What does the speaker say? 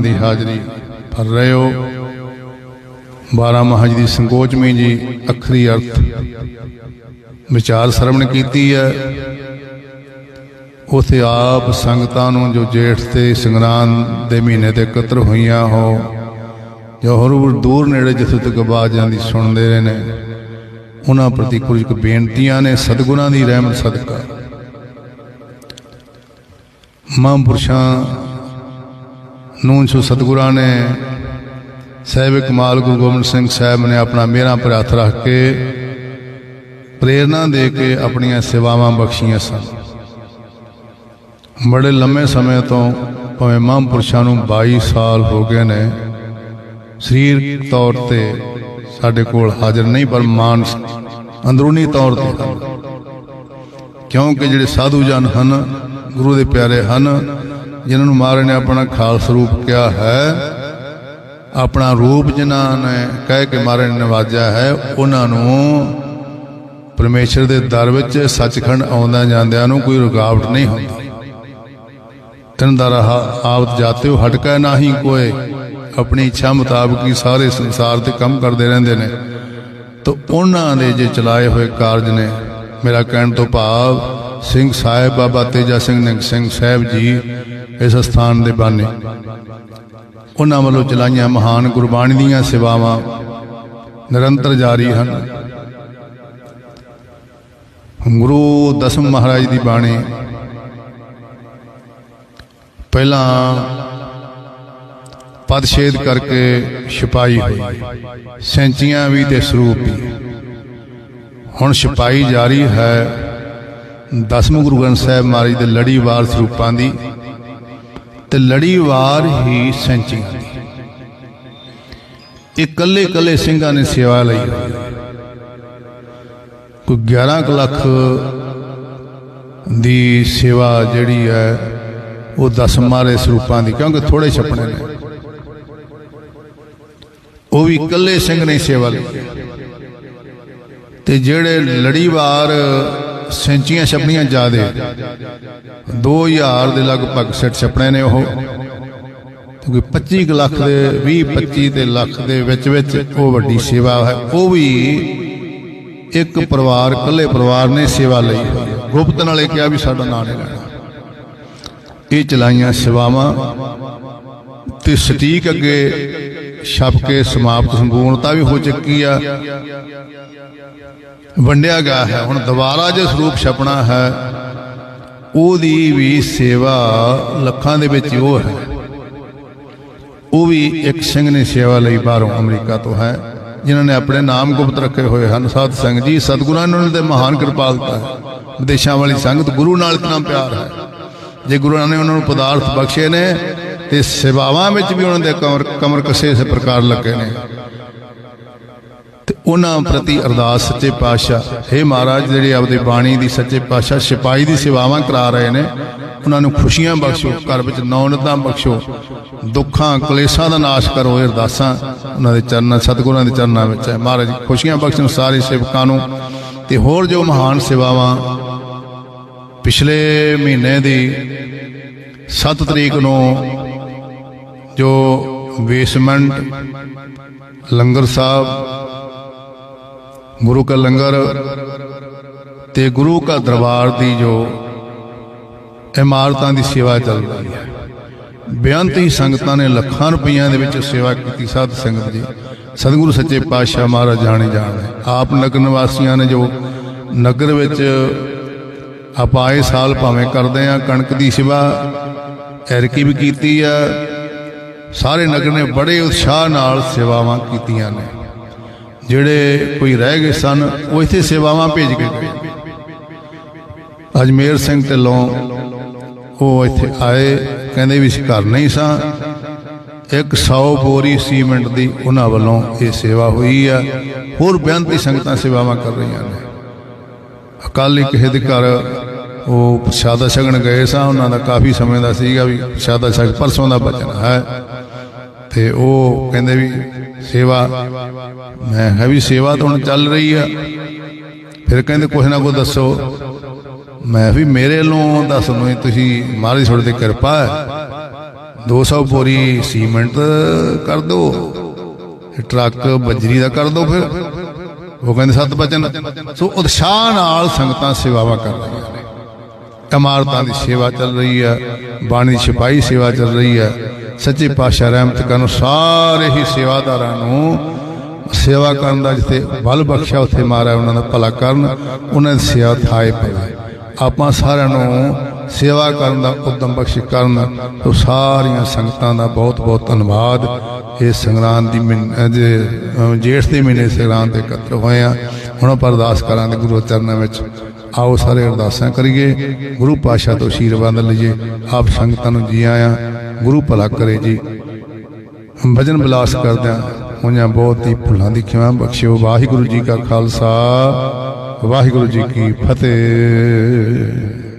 ਦੀ ਹਾਜ਼ਰੀ ਭਰ ਰਹੇ ਹੋ। 12 ਮਹਾਜ ਦੀ ਸੰਕੋਚਮੀ ਜੀ ਅਖਰੀ ਅਰਥ। ਵਿਚਾਰ ਸਰਵਣ ਕੀਤੀ ਹੈ। ਉਥੇ ਆਪ ਸੰਗਤਾਂ ਨੂੰ ਜੋ ਜੇਠ ਤੇ ਸੰਗਰਾਂਦ ਦੇ ਮਹੀਨੇ ਤੇ ਇਕੱਤਰ ਹੋਈਆਂ ਹੋ, ਜੋ ਹੋਰ ਦੂਰ ਨੇੜੇ ਜਿੱਥੇ ਤੱਕ ਆਵਾਜ਼ਾਂ ਦੀ ਸੁਣਦੇ ਰਹੇ ਨੇ, ਉਹਨਾਂ ਪ੍ਰਤੀ ਕੁਝ ਕੁ ਬੇਨਤੀਆਂ ਨੇ, ਸਤਿਗੁਰਾਂ ਦੀ ਰਹਿਮਤ, ਸਦਕਾ। ਮਹਾਂਪੁਰਸ਼ਾਂ ਨੂੰ ਜੋ ਸਤਿਗੁਰਾਂ ਨੇ, ਸਾਹਿਬ ਕਮਾਲ ਗੁਰੂ ਗੋਬਿੰਦ ਸਿੰਘ ਸਾਹਿਬ ਨੇ ਆਪਣਾ ਮੇਰਾ ਪਰ ਹੱਥ ਰੱਖ ਕੇ ਪ੍ਰੇਰਣਾ ਦੇ ਕੇ ਆਪਣੀਆਂ ਸੇਵਾਵਾਂ ਬਖਸ਼ੀਆਂ ਸਨ। ਬੜੇ ਲੰਮੇ ਸਮੇਂ ਤੋਂ ਭਾਵੇਂ ਮਹਾਂਪੁਰਸ਼ਾਂ ਨੂੰ 22 ਸਾਲ ਹੋ ਗਏ ਨੇ ਸਰੀਰ ਤੌਰ ਤੇ ਸਾਡੇ ਕੋਲ ਹਾਜ਼ਰ ਨਹੀਂ, ਪਰ ਮਾਨ ਅੰਦਰੂਨੀ ਤੌਰ ਤੇ ਕਿਉਂਕਿ ਜਿਹੜੇ ਸਾਧੂ ਜਨ ਹਨ, ਗੁਰੂ ਦੇ ਪਿਆਰੇ ਹਨ ਜਿਨ੍ਹਾਂ ਨੂੰ ਮਹਾਰਾਜ ਨੇ ਆਪਣਾ ਖਾਲਸ ਰੂਪ ਕਿਹਾ ਹੈ, ਆਪਣਾ ਰੂਪ ਜਿਨ੍ਹਾਂ ਨੇ ਕਹਿ ਕੇ ਮਹਾਰਾਜ ਨੇ, ਨਵਾਜਿਆ ਹੈ, ਉਹਨਾਂ ਨੂੰ ਪਰਮੇਸ਼ਰ ਦੇ ਦਰ ਵਿੱਚ ਸੱਚਖੰਡ ਆਉਂਦਿਆਂ ਜਾਂਦਿਆਂ ਨੂੰ ਕੋਈ ਰੁਕਾਵਟ ਨਹੀਂ ਹੁੰਦੀ। ਤਨ ਦਾ ਰਹਾ ਆਵਤ ਜਾਤੇ ਹੋ ਹਟਕਾ ਨਾਹੀ ਕੋਏ। ਆਪਣੀ ਇੱਛਾ ਮੁਤਾਬਕ ਹੀ ਸਾਰੇ ਸੰਸਾਰ ਤੇ ਕੰਮ ਕਰਦੇ ਰਹਿੰਦੇ ਨੇ। ਤਾਂ ਉਹਨਾਂ ਦੇ ਜੇ ਚਲਾਏ ਹੋਏ ਕਾਰਜ ਨੇ, ਮੇਰਾ ਕਹਿਣ ਤੋਂ ਭਾਵ, ਸਿੰਘ ਸਾਹਿਬ ਬਾਬਾ ਤੇਜਾ ਸਿੰਘ ਨਿੰਗ ਸਿੰਘ ਸਾਹਿਬ ਜੀ ਇਸ ਸਥਾਨ ਦੇ ਬਾਨੇ। ਉਹਨਾਂ ਵੱਲੋਂ ਚਲਾਈਆਂ ਮਹਾਨ ਗੁਰਬਾਣੀ ਦੀਆਂ ਸੇਵਾਵਾਂ ਨਿਰੰਤਰ ਜਾਰੀ ਹਨ। ਗੁਰੂ ਦਸਮ ਮਹਾਰਾਜ ਦੀ ਬਾਣੀ। ਪਹਿਲਾਂ ਪਦ ਛੇਦ ਕਰਕੇ ਛਪਾਈ ਹੋਈ। ਸੈਂਚੀਆਂ ਵੀ ਤੇ ਸਰੂਪ ਵੀ। ਹੁਣ ਛਪਾਈ ਜਾਰੀ ਹੈ ਦਸਮ ਗੁਰੂ ਗ੍ਰੰਥ ਸਾਹਿਬ ਮਹਾਰਾਜ ਦੇ ਲੜੀਵਾਰ ਸਰੂਪਾਂ ਦੀ। ਤੇ ਲੜੀਵਾਰ ਹੀ ਸੈਂਚੀਆਂ ਇਹ ਕੱਲੇ ਕੱਲੇ ਸਿੰਘਾਂ ਨੇ ਸੇਵਾ ਲਈ। ਹੋਈ ਹੈ। ਕੋਈ 11 ਲੱਖ ਦੀ ਸੇਵਾ ਜਿਹੜੀ ਹੈ, ਉਹ ਦਸ ਮਾਰੇ ਸਰੂਪਾਂ ਦੀ, ਕਿਉਂਕਿ ਥੋੜੇ ਛਪਣੇ ਨੇ। ਉਹ ਵੀ ਇਕੱਲੇ ਸਿੰਘ ਨੇ ਸੇਵਾ ਲਈ। ਤੇ ਜਿਹੜੇ ਲੜੀਵਾਰ ਸੈਂਚੀਆਂ ਛਪਣੀਆਂ ਜ਼ਿਆਦੇ। 2000 ਦੇ ਲਗਭਗ ਸੈਟ ਛਪਣੇ ਨੇ ਉਹ। ਕਿਉਂਕਿ 25 ਕੁ ਲੱਖ ਦੇ 20 25 ਦੇ ਲੱਖ ਦੇ ਵਿੱਚ ਵਿੱਚ ਉਹ ਵੱਡੀ ਸੇਵਾ ਹੈ। ਉਹ ਵੀ ਇੱਕ ਪਰਿਵਾਰ, ਇਕੱਲੇ ਪਰਿਵਾਰ ਨੇ ਸੇਵਾ ਲਈ ਹੋਈ ਹੈ। ਗੁਪਤ ਨਾਲੇ ਕਿਹਾ ਵੀ ਸਾਡਾ ਨਾਂ ਨਹੀਂ ਲੈਣਾ। ਇਹ ਚਲਾਈਆਂ ਸੇਵਾਵਾਂ ਤੇ ਸਟੀਕ ਅੱਗੇ ਛਪ ਕੇ ਸਮਾਪਤ ਸੰਪੂਰਨਤਾ ਵੀ ਹੋ ਚੁੱਕੀ ਆ। ਵੰਡਿਆ ਗਿਆ ਹੈ। ਹੁਣ ਦੁਬਾਰਾ ਜੇ ਸਰੂਪ ਛਪਣਾ ਹੈ, ਉਹਦੀ ਵੀ ਸੇਵਾ ਲੱਖਾਂ ਦੇ ਵਿੱਚ ਉਹ ਹੈ। ਉਹ ਵੀ ਇੱਕ ਸਿੰਘ ਨੇ ਸੇਵਾ ਲਈ ਬਾਹਰੋਂ ਅਮਰੀਕਾ ਤੋਂ ਹੈ, ਜਿਨ੍ਹਾਂ ਨੇ ਆਪਣੇ ਨਾਮ ਗੁਪਤ ਰੱਖੇ ਹੋਏ ਹਨ। ਸਾਧ ਸੰਗ ਜੀ, ਸਤਿਗੁਰਾਂ ਨੇ ਉਹਨਾਂ ਦੇ ਮਹਾਨ ਕਿਰਪਾਲਤਾ ਹੈ। ਵਿਦੇਸ਼ਾਂ ਵਾਲੀ ਸੰਗਤ ਗੁਰੂ ਨਾਲ ਇਤਨਾ ਪਿਆਰ ਹੈ। ਜੇ ਗੁਰੂਆਂ ਨੇ ਉਹਨਾਂ ਨੂੰ ਪਦਾਰਥ ਬਖਸ਼ੇ ਨੇ, ਤੇ ਸੇਵਾਵਾਂ ਵਿੱਚ ਵੀ ਉਹਨਾਂ ਦੇ ਕਮਰ ਕਮਰ ਕਸੇ ਇਸੇ ਪ੍ਰਕਾਰ ਲੱਗੇ ਨੇ। ਉਹਨਾਂ ਪ੍ਰਤੀ ਅਰਦਾਸ ਸੱਚੇ ਪਾਤਸ਼ਾਹ। हे ਮਹਾਰਾਜ ਜਿਹੜੇ ਆਪਦੇ ਬਾਣੀ ਦੀ ਸੱਚੇ ਪਾਤਸ਼ਾਹ ਸਿਪਾਹੀ ਦੀ ਸੇਵਾਵਾਂ ਕਰਾ ਰਹੇ ਨੇ ਉਹਨਾਂ ਨੂੰ ਖੁਸ਼ੀਆਂ ਬਖਸ਼ੋ ਘਰ ਵਿੱਚ ਨੌਨਤਾਂ ਬਖਸ਼ੋ ਦੁੱਖਾਂ ਕਲੇਸ਼ਾਂ ਦਾ ਨਾਸ਼ ਕਰੋ ਇਹ ਅਰਦਾਸਾਂ ਉਹਨਾਂ ਦੇ ਚਰਨਾਂ ਸਤਿਗੁਰਾਂ ਦੇ ਚਰਨਾਂ ਵਿੱਚ ਹੈ। ਮਹਾਰਾਜ ਖੁਸ਼ੀਆਂ ਬਖਸ਼ਣ ਸਾਰੇ ਸੇਵਕਾਂ ਨੂੰ ਤੇ ਹੋਰ ਜੋ ਮਹਾਨ ਸੇਵਾਵਾਂ ਪਿਛਲੇ ਮਹੀਨੇ ਦੀ 7 ਤਰੀਕ ਨੂੰ ਜੋ ਬੇਸਮੈਂਟ ਲੰਗਰ ਸਾਹਿਬ ਗੁਰੂ ਕਾ ਲੰਗਰ ਤੇ ਗੁਰੂ ਕਾ ਦਰਬਾਰ ਦੀ ਜੋ ਇਮਾਰਤਾਂ ਦੀ ਸੇਵਾ ਚੱਲ ਰਹੀ ਹੈ। ਬੇਅੰਤ ਹੀ ਸੰਗਤਾਂ ਨੇ ਲੱਖਾਂ ਰੁਪਈਆਂ ਦੇ ਵਿੱਚ ਸੇਵਾ ਕੀਤੀ। ਸਾਧ ਸੰਗਤ ਜੀ, ਸਤਿਗੁਰੂ ਸੱਚੇ ਪਾਤਸ਼ਾਹ ਮਹਾਰਾਜ ਜਾਣੇ ਜਾਣਦੇ ਆਪ ਨਗਰ ਨਿਵਾਸੀਆਂ ਨੇ ਜੋ ਨਗਰ ਵਿੱਚ ਆਪਾਏ ਸਾਲ ਭਾਵੇਂ ਕਰਦੇ ਆ ਕਣਕ ਦੀ ਸੇਵਾ ਐਰਕੀ ਵੀ ਕੀਤੀ ਆ ਸਾਰੇ ਨਗਰ ਨੇ ਬੜੇ ਉਤਸ਼ਾਹ ਨਾਲ ਸੇਵਾਵਾਂ ਕੀਤੀਆਂ ਨੇ। ਜਿਹੜੇ ਕੋਈ ਰਹਿ ਗਏ ਸਨ, ਉਹ ਇੱਥੇ ਸੇਵਾਵਾਂ ਭੇਜ ਕੇ ਗਏ। ਅਜਮੇਰ ਸਿੰਘ ਢਿੱਲੋਂ ਉਹ ਇੱਥੇ ਆਏ, ਕਹਿੰਦੇ ਵੀ ਅਸੀਂ ਘਰ ਨਹੀਂ ਸਾਂ। ਇੱਕ 100 ਬੋਰੀ ਸੀਮੈਂਟ ਦੀ ਉਹਨਾਂ ਵੱਲੋਂ ਇਹ ਸੇਵਾ ਹੋਈ ਆ। ਹੋਰ ਬੇਅੰਤੀ ਸੰਗਤਾਂ ਸੇਵਾਵਾਂ ਕਰ ਰਹੀਆਂ ਨੇ। ਅਕਾਲੀ ਕਿਸੇ ਦੇ ਘਰ, ਉਹ ਪ੍ਰਸ਼ਾਦਾ ਛਕਣ ਗਏ ਸਾਂ। ਉਹਨਾਂ ਦਾ ਕਾਫੀ ਸਮੇਂ ਦਾ ਸੀਗਾ ਵੀ ਪ੍ਰਸ਼ਾਦਾ ਛਕ, ਪਰਸੋਂ ਦਾ ਬਚਨ ਹੈ। ਤੇ ਉਹ ਕਹਿੰਦੇ ਵੀ ਸੇਵਾ, ਮੈਂ ਹੈ ਵੀ ਸੇਵਾ ਤਾਂ ਹੁਣ ਚੱਲ ਰਹੀ ਆ। ਫਿਰ ਕਹਿੰਦੇ ਕੁਛ ਨਾ ਕੁਛ ਦੱਸੋ। ਮੈਂ ਵੀ ਮੇਰੇ ਵੱਲੋਂ ਦੱਸ ਨੂੰ ਤੁਸੀਂ ਮਹਾਰਾਜ ਤੁਹਾਡੇ ਤੇ ਕਿਰਪਾ ਹੈ। 200 ਬੋਰੀ ਸੀਮੈਂਟ ਕਰ ਦੋ ਟਰੱਕ ਬਜਰੀ ਦਾ ਕਰ ਦੋ ਫਿਰ। ਉਹ ਕਹਿੰਦੇ ਸਤ ਬਚਨ। ਸੋ ਉਤਸ਼ਾਹ ਨਾਲ ਸੰਗਤਾਂ ਸੇਵਾਵਾਂ ਕਰ ਰਹੀਆਂ ਨੇ। ਇਮਾਰਤਾਂ ਦੀ ਸੇਵਾ ਚੱਲ ਰਹੀ ਹੈ ਬਾਣੀ ਦੀ ਛਪਾਈ ਸੇਵਾ ਚੱਲ ਰਹੀ ਹੈ ਸੱਚੇ ਪਾਤਸ਼ਾਹ ਰਹਿਮਤ ਕਰਨ ਸਾਰੇ ਹੀ ਸੇਵਾਦਾਰਾਂ ਨੂੰ ਸੇਵਾ ਕਰਨ ਦਾ ਜਿੱਥੇ ਬਲ ਬਖਸ਼ਿਆ, ਉੱਥੇ ਮਾਰਾ ਉਹਨਾਂ ਦਾ ਭਲਾ ਕਰਨ, ਉਹਨਾਂ ਦੀ ਸੇਵਾ ਥਾਏ ਪਵੇ। ਆਪਾਂ ਸਾਰਿਆਂ ਨੂੰ ਸੇਵਾ ਕਰਨ ਦਾ ਉਦਮ ਬਖਸ਼ ਕਰਨ ਤੋ ਸਾਰੀਆਂ ਸੰਗਤਾਂ ਦਾ ਬਹੁਤ ਬਹੁਤ ਧੰਨਵਾਦ। ਇਹ ਸੰਗਰਾਂਦ ਦੀ ਮਹੀਨੇ- ਜੇਠ ਦੇ ਮਹੀਨੇ ਸੰਗਰਾਂਦ ਦੇ ਇਕੱਤਰ ਹੋਏ ਆ, ਹੁਣ ਆਪਾਂ ਅਰਦਾਸ ਕਰਾਂਗੇ ਗੁਰੂ ਚਰਨਾਂ ਵਿੱਚ। ਆਓ ਸਾਰੇ ਅਰਦਾਸਾਂ ਕਰੀਏ, ਗੁਰੂ ਪਾਤਸ਼ਾਹ ਤੋਂ ਆਸ਼ੀਰਵਾਦ ਲਈਏ। ਆਪ ਸੰਗਤਾਂ ਨੂੰ ਜੀ ਆਇਆਂ ਗੁਰੂ ਭਲਾ ਕਰੇ ਜੀ। ਭਜਨ ਬਿਲਾਸ ਕਰਦਿਆਂ ਉਹਨਾਂ ਬਹੁਤ ਹੀ ਭੁੱਲਾਂ ਦੀ ਖਿਮਾ ਬਖਸ਼ਿਓ ਵਾਹਿਗੁਰੂ ਜੀ ਕਾ ਖਾਲਸਾ, ਵਾਹਿਗੁਰੂ ਜੀ ਕੀ ਫਤਿਹ।